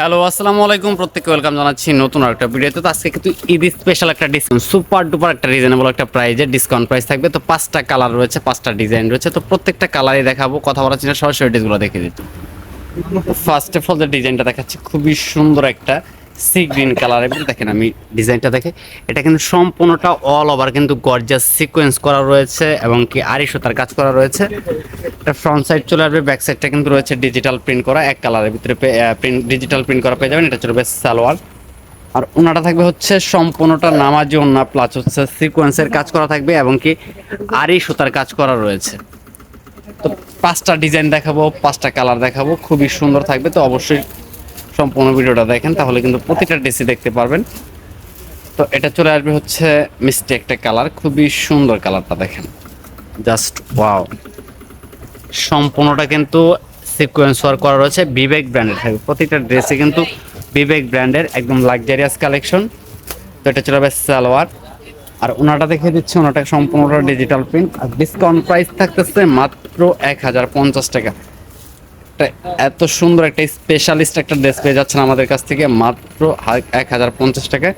Hello, আসসালামু আলাইকুম। প্রত্যেককে ওয়েলকাম জানাচ্ছি নতুন একটা ভিডিওতে তো আজকে কিন্তু ঈদ স্পেশাল একটা ডিসকাউন্ট সুপার ডুপার একটা রিজনেবল একটা প্রাইজে ডিসকাউন্ট প্রাইস থাকবে। তো পাঁচটা কালার রয়েছে, পাঁচটা ডিজাইন রয়েছে। তো প্রত্যেকটা কালারই দেখাবো, কথা বলার চিন্তা সরাসরি ডিসগুলো দেখে দিত ফার্স্ট অফ অল যে ডিজাইনটা দেখাচ্ছি, খুবই সুন্দর একটা সি গ্রিন কালারের দেখেন আমি ডিজাইনটা দেখে। এটা কিন্তু সম্পূর্ণটা অল ওভার কিন্তু গর্জাস সিকোয়েন্স করা রয়েছে এবং কি আড়ি সুতার কাজ করা রয়েছে। এটা ফ্রন্ট সাইড চলে আসবে ব্যাক সাইডটা কিন্তু রয়েছে ডিজিটাল প্রিন্ট করা। এক কালারের ভিতরে প্রিন্ট ডিজিটাল প্রিন্ট করা পেয়ে যাবেন। এটা চলবে সালোয়ার। আর ওনাটা থাকবে হচ্ছে সম্পূর্ণটা নামাজি ওনা প্লাস হচ্ছে সিকোয়েন্সের কাজ করা থাকবে এবং কি আড়ি সুতার কাজ করা রয়েছে। তো পাঁচটা ডিজাইন দেখাবো, পাঁচটা কালার দেখাবো। খুবই সুন্দর থাকবে, তো অবশ্যই সম্পূর্ণ ভিডিওটা দেখেন, তাহলে কিন্তু প্রতিটা ড্রেসই দেখতে পারবেন। তো এটা চলে আসবে হচ্ছে মিষ্টি একটা কালার, খুবই সুন্দর কালারটা দেখেন। Just wow. সম্পূর্ণটা কিন্তু সিকোয়েন্স ওয়ার্ক করা রয়েছে, বিবেক ব্র্যান্ডের থাকবে। প্রতিটা ড্রেসে কিন্তু বিবেক ব্র্যান্ডের, একদম লাক্সারিয়াস কালেকশন তো এটা চলে আসবে সালোয়ার। আর ওনাটা দেখে দিচ্ছে, ওনাটা সম্পূর্ণটা ডিজিটাল প্রিন্ট আর ডিসকাউন্ট প্রাইস থাকতেছে মাত্র এক হাজার পঞ্চাশ টাকা। একটা এত সুন্দর একটা স্পেশালিস্ট একটা ড্রেস পেয়ে যাচ্ছেন আমাদের কাছ থেকে, মাত্র এক হাজার পঞ্চাশ টাকায়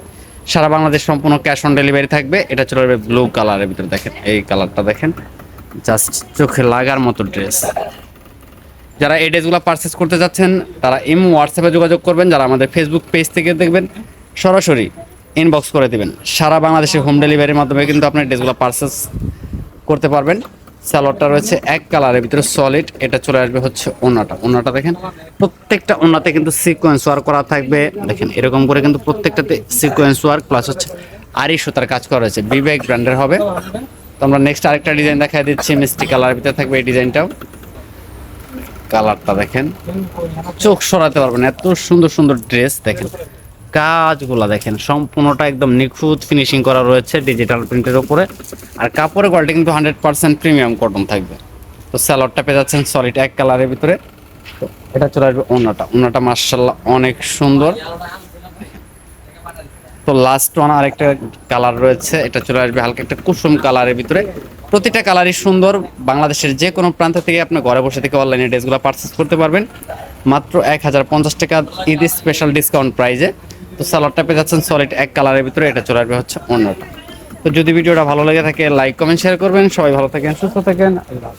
সারা বাংলাদেশ সম্পূর্ণ ক্যাশ অন ডেলিভারি থাকবে। এটা চলে যাবে ব্লু কালারের ভিতরে দেখেন। এই কালারটা দেখেন। জাস্ট চোখে লাগার মতো ড্রেস যারা এই ড্রেসগুলো পারচেস করতে যাচ্ছেন, তারা ইমো হোয়াটসঅ্যাপে যোগাযোগ করবেন। যারা আমাদের ফেসবুক পেজ থেকে দেখবেন, সরাসরি ইনবক্স করে দেবেন। সারা বাংলাদেশে হোম ডেলিভারির মাধ্যমে কিন্তু আপনার ড্রেসগুলো পারচেস করতে পারবেন। স্যালোডটা রয়েছে এক কালারের ভিতরে সলিড এটা চলে আসবে হচ্ছে ওনাটা ওনাটা দেখেন, প্রত্যেকটা ওনাতে কিন্তু সিকোয়েন্স ওয়ার্ক করা থাকবে। দেখেন, এরকম করে কিন্তু প্রত্যেকটাতে সিকোয়েন্স ওয়ার্ক প্লাস হচ্ছে আড়ি সুতার কাজ করা রয়েছে। বিবেক ব্র্যান্ডের হবে। তো আমরা নেক্সট আরেকটা ডিজাইন দেখা দিচ্ছি, মিষ্টি কালারের ভিতরে থাকবে এই ডিজাইনটাও কালারটা দেখেন, চোখ সরাতে পারবেন, এত সুন্দর সুন্দর ড্রেস দেখেন। কাজগুলা দেখেন, সম্পূর্ণটা একদম নিখুঁত ফিনিশিং করা রয়েছে ডিজিটাল প্রিন্টের উপরে। আর কাপড়ের কোয়ালিটি কিন্তু হান্ড্রেড পার্সেন্ট প্রিমিয়াম কটন থাকবে। তো স্যালোডটা পেয়ে যাচ্ছেন সলিড এক কালারের ভিতরে। তো এটা চলে আসবে ওনাটা ওনাটা মার্শাল্লাহ অনেক সুন্দর। তো লাস্ট ওয়ান আরেকটা কালার রয়েছে, এটা চলে আসবে হালকা একটা কুসুম কালারের ভিতরে। প্রতিটা কালারই সুন্দর। বাংলাদেশের যে কোনো প্রান্ত থেকে আপনি ঘরে বসে থেকে অনলাইনে ড্রেসগুলো পারচেস করতে পারবেন। মাত্র এক হাজার পঞ্চাশ টাকা ঈদ স্পেশাল ডিসকাউন্ট প্রাইজে তো সালোয়ারটা পেয়ে যাচ্ছেন সলিড এক কালারের ভিতরে, এটা চলে আসবে হচ্ছে অন্যটা। তো যদি ভিডিওটা ভালো লেগে থাকে লাইক কমেন্ট শেয়ার করবেন। সবাই ভালো থাকেন, সুস্থ থাকেন। আল্লাহ।